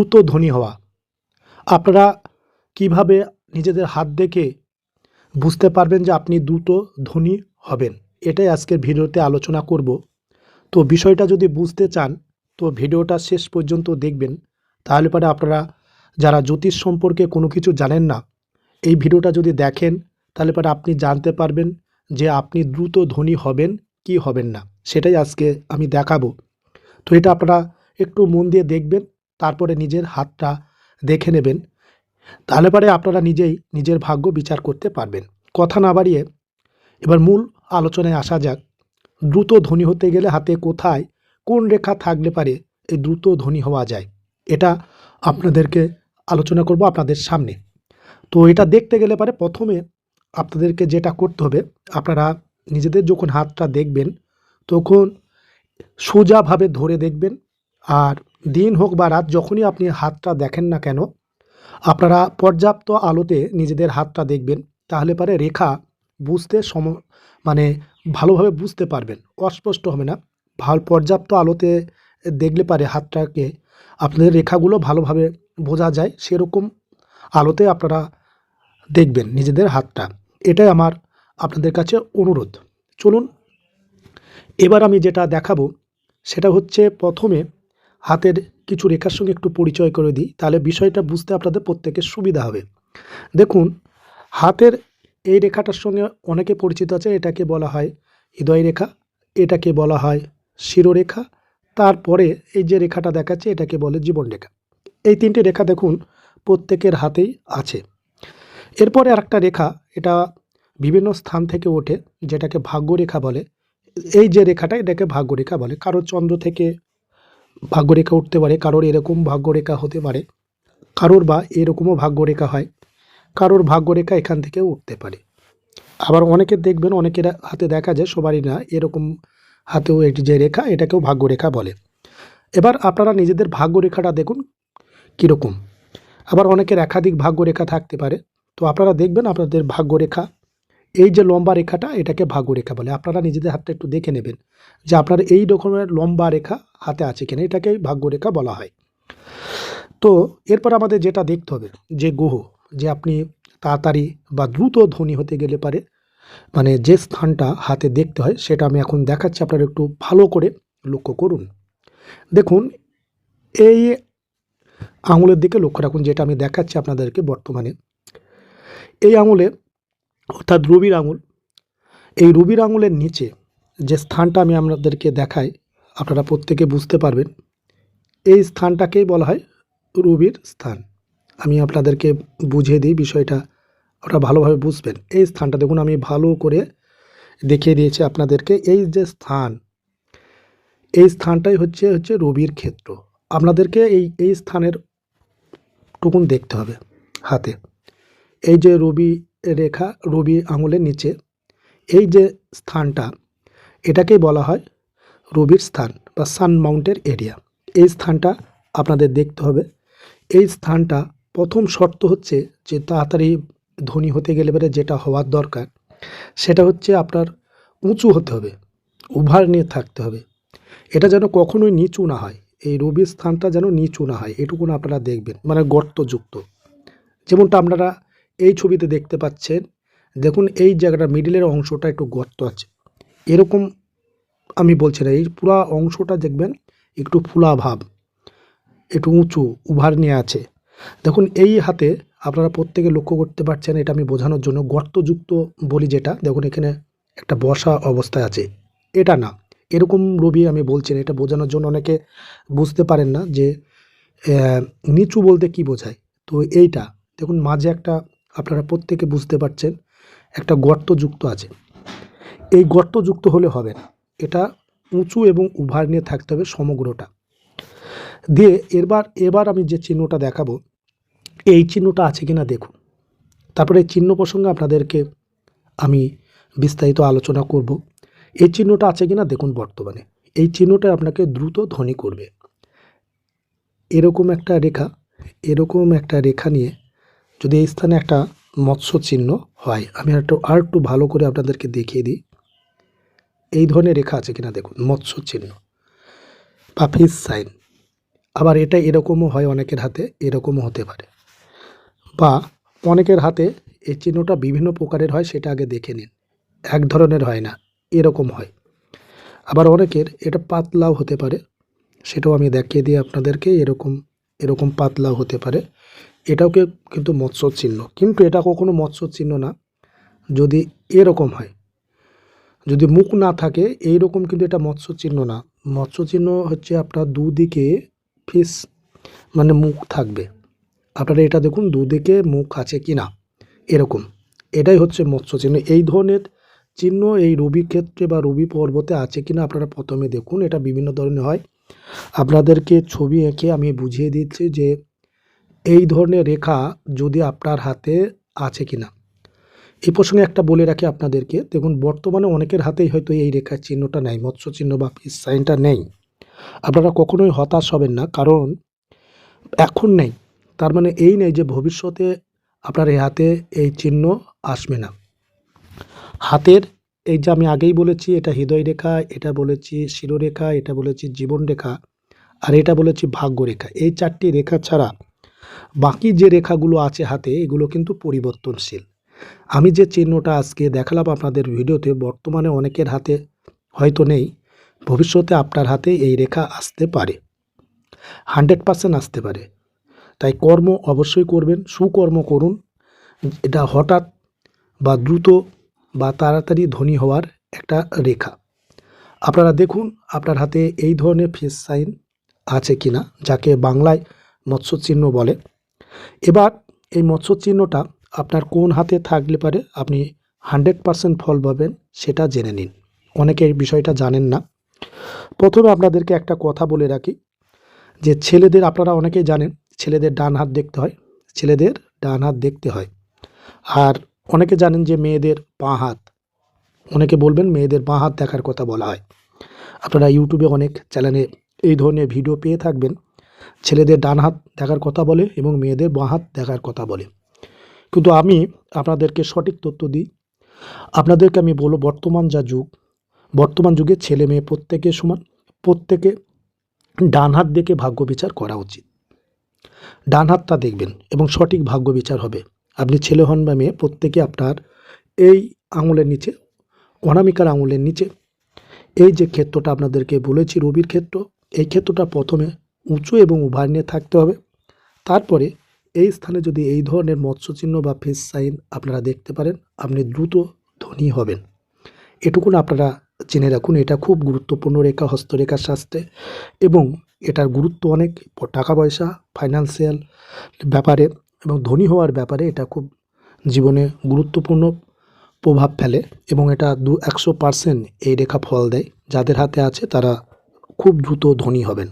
দ্রুত ধনী হওয়া। আপনারা কীভাবে নিজেদের হাত দেখে বুঝতে পারবেন যে আপনি দ্রুত ধনী হবেন? এটাই আজকের ভিডিওতে আলোচনা করব। তো বিষয়টা যদি বুঝতে চান, তো ভিডিওটা শেষ পর্যন্ত দেখবেন। তাহলে পরে আপনারা যারা জ্যোতিষ সম্পর্কে কোনো কিছু জানেন না, এই ভিডিওটা যদি দেখেন, তাহলে পরে আপনি জানতে পারবেন যে আপনি দ্রুত ধনী হবেন কি হবেন না। সেটাই আজকে আমি দেখাবো। তো এটা আপনারা একটু মন দিয়ে দেখবেন। তারপরে নিজের হাতটা দেখে নেবেন। তাহলে পরে আপনারা নিজেই নিজের ভাগ্য বিচার করতে পারবেন। কথা না বাড়িয়ে এবার মূল আলোচনায় আসা যাক। দ্রুত ধনী হতে গেলে হাতে কোথায় কোন রেখা থাকলে পারে এই দ্রুত ধনী হওয়া যায়, এটা আপনাদেরকে আলোচনা করব আপনাদের সামনে। তো এটা দেখতে গেলে পারে প্রথমে আপনাদেরকে যেটা করতে হবে, আপনারা নিজেদের যখন হাতটা দেখবেন, তখন সোজাভাবে ধরে দেখবেন আর দিন হোক বা রাত, যখনই আপনি হাতটা দেখেন না কেন, আপনারা পর্যাপ্ত আলোতে নিজেদের হাতটা দেখবেন। তাহলে পারে রেখা বুঝতে সম মানে ভালোভাবে বুঝতে পারবেন। অস্পষ্ট হবে না। ভালো, পর্যাপ্ত আলোতে দেখলে পারে হাতটাকে আপনাদের রেখাগুলো ভালোভাবে বোঝা যায়। সেরকম আলোতে আপনারা দেখবেন নিজেদের হাতটা। এটাই আমার আপনাদের কাছে অনুরোধ। চলুন, এবার আমি যেটা দেখাবো, সেটা হচ্ছে প্রথমে হাতের কিছু রেখার সঙ্গে একটু পরিচয় করে দিই, তাহলে বিষয়টা বুঝতে আপনাদের প্রত্যেকের সুবিধা হবে। দেখুন, হাতের এই রেখাটার সঙ্গে অনেকে পরিচিত আছে, এটাকে বলা হয় হৃদয় রেখা, এটাকে বলা হয় শিরোরেখা, তারপরে এই যে রেখাটা দেখাচ্ছে, এটাকে বলে জীবন রেখা। এই তিনটে রেখা দেখুন, প্রত্যেকের হাতেই আছে। এরপরে আরেকটা রেখা, এটা বিভিন্ন স্থান থেকে ওঠে, যেটাকে ভাগ্যরেখা বলে। এই যে রেখাটা, এটাকে ভাগ্যরেখা বলে। কারোর চন্দ্র থেকে ভাগ্যরেখা উঠতে পারে, কারোর এরকম ভাগ্যরেখা হতে পারে, কারোর বা এরকমও ভাগ্যরেখা হয়, কারোর ভাগ্যরেখা এখান থেকে উঠতে পারে। আবার অনেকের দেখবেন, অনেকের হাতে দেখা যায়, সবারই না, এরকম হাতেও এটি যে রেখা, এটাকেও ভাগ্যরেখা বলে। এবার আপনারা নিজেদের ভাগ্যরেখাটা দেখুন কীরকম। আবার অনেকের একাধিক ভাগ্যরেখা থাকতে পারে। তো আপনারা দেখবেন, আপনাদের ভাগ্যরেখা এই যে লম্বা রেখাটা, এটাকে ভাগ্যরেখা বলে। আপনারা নিজেদের হাতটা একটু দেখে নেবেন যে আপনার এই রকমের লম্বা রেখা হাতে আছে কিনা, এটাকে ভাগ্যরেখা বলা হয়। তো এরপর আমাদের যেটা দেখতে হবে, যে গ্রহ, যে আপনি তাড়াতাড়ি বা দ্রুত ধনী হতে গেলে পারে মানে যে স্থানটা হাতে দেখতে হয়, সেটা আমি এখন দেখাচ্ছি, আপনারা একটু ভালো করে লক্ষ্য করুন। দেখুন, এই আঙুলের দিকে লক্ষ্য রাখুন, যেটা আমি দেখাচ্ছি আপনাদেরকে বর্তমানে। এই আঙুলে অর্থাৎ রবির আঙুল। এই রবির আঙুলের নিচে যে স্থানটা আমি আপনাদেরকে দেখাই, আপনারা প্রত্যেকে বুঝতে পারবেন। এই স্থানটাকেই বলা হয় রবির স্থান। আমি আপনাদেরকে বুঝিয়ে দিই বিষয়টা ওটা ভালোভাবে বুঝবেন। এই স্থানটা দেখুন, আমি ভালো করে দেখিয়ে দিয়েছি আপনাদেরকে। এই যে স্থান, এই স্থানটাই হচ্ছে হচ্ছে রবির ক্ষেত্র। আপনাদেরকে এই এই স্থানের টুকুন দেখতে হবে হাতে। এই যে রবি রেখা রবি আঙুলের নিচে। এই যে স্থানটা, এটাকেই বলা হয় রবির স্থান বা সান মাউন্টের এরিয়া। এই স্থানটা আপনাদের দেখতে হবে। এই স্থানটা প্রথম শর্ত হচ্ছে যে তাড়াতাড়ি ধনী হতে গেলে পরে যেটা হওয়ার দরকার, সেটা হচ্ছে আপনার উঁচু হতে হবে, উভার নিয়ে থাকতে হবে। এটা যেন কখনোই নিচু না হয়, এই রবির স্থানটা যেন নিচু না হয়, এটুকুন আপনারা দেখবেন মানে গর্তযুক্ত। যেমনটা আপনারা এই ছবিতে দেখতে পাচ্ছেন, দেখুন এই জায়গাটা মিডিলের অংশটা একটু গর্ত আছে। এরকম আমি বলছি না, এই পুরো অংশটা দেখবেন একটু ফুলা ভাব, একটু উঁচু উভার নিয়ে আছে। দেখুন এই হাতে আপনারা প্রত্যেকে লক্ষ্য করতে পারছেন, এটা আমি বোঝানোর জন্য গর্তযুক্ত বলি যেটা, দেখুন এখানে একটা বসা অবস্থায় আছে। এটা না, এরকম রবি আমি বলছি এটা বোঝানোর জন্য অনেকে বুঝতে পারেন না যে নিচু বলতে কি বোঝায়? তো এইটা, দেখুন মাঝে একটা আপনারা প্রত্যেকে বুঝতে পারছেন, একটা গর্ত যুক্ত আছে। এই গর্তযুক্ত হলে হবে না। এটা উঁচু এবং উভার নিয়ে থাকতে হবে সমগ্রটা। দিয়ে এবার এবার আমি যে চিহ্নটা দেখাবো, এই চিহ্নটা আছে কিনা দেখুন। তারপরে এই চিহ্ন প্রসঙ্গে আপনাদেরকে আমি বিস্তারিত আলোচনা করব। এই চিহ্নটা আছে কিনা দেখুন বর্তমানে। এই চিহ্নটা আপনাকে দ্রুত ধ্বনি করবে। এরকম একটা রেখা, এরকম একটা রেখা নিয়ে যদি এই স্থানে একটা মৎস্য চিহ্ন হয়, আমি একটু আর একটু ভালো করে আপনাদেরকে দেখিয়ে দিই। এই ধরনের রেখা আছে কিনা দেখুন মৎস্য চিহ্ন বা ফিস সাইন। আবার এটা এরকমও হয় অনেকের হাতে, এরকমও হতে পারে। বা অনেকের হাতে এই চিহ্নটা বিভিন্ন প্রকারের হয়, সেটা আগে দেখে নিন। এক ধরনের হয় না, এরকম হয়। আবার অনেকের এটা পাতলাও হতে পারে, সেটাও আমি দেখিয়ে দিই আপনাদেরকে, এরকম এরকম পাতলাও হতে পারে। এটাও কে- কিন্তু মৎস্য চিহ্ন কিন্তু এটা কখনো মৎস্য চিহ্ন না। যদি এরকম হয়, যদি মুখ না থাকে এই রকম কিন্তু এটা মৎস্য চিহ্ন না। মৎস্য চিহ্ন হচ্ছে আপনার দুদিকে ফিস মানে মুখ থাকবে। আপনারা এটা দেখুন, দুদিকে মুখ আছে কি না এরকম। এটাই হচ্ছে মৎস্য চিহ্ন এই ধরনের চিহ্ন এই রবি ক্ষেত্রে বা রবি পর্বতে আছে কিনা আপনারা প্রথমে দেখুন। এটা বিভিন্ন ধরনের হয়। আপনাদেরকে ছবি এঁকে আমি বুঝিয়ে দিচ্ছি যে এই ধরনের রেখা যদি আপনার হাতে আছে কিনা। এই প্রসঙ্গে একটা বলে রাখি আপনাদেরকে। দেখুন, বর্তমানে অনেকের হাতেই হয়তো এই রেখার চিহ্নটা নেই মৎস্য চিহ্ন বা পিস সাইনটা নেই। আপনারা কখনোই হতাশ হবেন না, কারণ এখন নেই। তার মানে এই নেই যে ভবিষ্যতে আপনার এই হাতে এই চিহ্ন আসবে না। হাতের, এই যে আমি আগেই বলেছি, এটা হৃদয় রেখা, এটা বলেছি শিরোরেখা, এটা বলেছি জীবন রেখা, আর এটা বলেছি ভাগ্য রেখা। এই চারটি রেখা ছাড়া বাকি যে রেখাগুলো আছে হাতে, এগুলো কিন্তু পরিবর্তনশীল। আমি যে চিহ্নটা আজকে দেখালাম আপনাদের ভিডিওতে, বর্তমানে অনেকের হাতে হয়তো নেই, ভবিষ্যতে আপনার হাতে এই রেখা আসতে পারে। হান্ড্রেড পার্সেন্ট আসতে পারে। তাই কর্ম অবশ্যই করবেন, সুকর্ম করুন। এটা হঠাৎ বা দ্রুত বা তাড়াতাড়ি ধনী হওয়ার একটা রেখা। আপনারা দেখুন, আপনার হাতে এই ধরনের ফেস সাইন আছে কিনা, যাকে বাংলায় মৎস্য চিহ্ন বলে। এবার এই মৎস্য চিহ্নটা আপনার কোন হাতে থাকলে পারে আপনি হান্ড্রেড পারসেন্ট ফল পাবেন, সেটা জেনে নিন। অনেকে এই বিষয়টা জানেন না। প্রথমে আপনাদেরকে একটা কথা বলে রাখি, যে ছেলেদের আপনারা অনেকেই জানেন, ছেলেদের ডান হাত দেখতে হয়, ছেলেদের ডান হাত দেখতে হয়। আর অনেকে জানেন যে মেয়েদের বাঁ হাত, অনেকে বলবেন মেয়েদের বাঁ হাত দেখার কথা বলা হয়। আপনারা ইউটিউবে অনেক চ্যানেলে এই ধরনের ভিডিও পেয়ে থাকবেন। ছেলেদের ডান হাত দেখার কথা বলে এবং মেয়েদের বাঁ হাত দেখার কথা বলে। কিন্তু আমি আপনাদেরকে সঠিক তথ্য দিই। আপনাদেরকে আমি বলব, বর্তমান যা যুগ, বর্তমান যুগে ছেলে মেয়ে প্রত্যেকে সমান, প্রত্যেকে ডান হাত দেখে ভাগ্য বিচার করা উচিত। ডান হাতটা দেখবেন এবং সঠিক ভাগ্য বিচার হবে। আপনি ছেলে হন বা মেয়ে, প্রত্যেকে আপনার এই আঙুলের নিচে, অনামিকার আঙুলের নিচে। এই যে ক্ষেত্রটা আপনাদেরকে বলেছি, রবির ক্ষেত্র, এই ক্ষেত্রটা প্রথমে উঁচু এবং উভার নিয়ে থাকতে হবে। তারপরে এই স্থানে যদি এই ধরনের মৎস্যচিহ্ন বা ফেস সাইন আপনারা দেখতে পারেন, আপনি দ্রুত ধনী হবেন। এটুকুন আপনারা জেনে রাখুন, এটা খুব গুরুত্বপূর্ণ রেখা হস্তরেখার শাস্ত্রে এবং এটার গুরুত্ব অনেক। টাকা পয়সা ফাইন্যান্সিয়াল ব্যাপারে এবং ধনী হওয়ার ব্যাপারে এটা খুব জীবনে গুরুত্বপূর্ণ প্রভাব ফেলে এবং এটা দু একশো পার্সেন্ট এই রেখা ফল দেয়। যাদের হাতে আছে তারা খুব দ্রুত ধনী হবেন।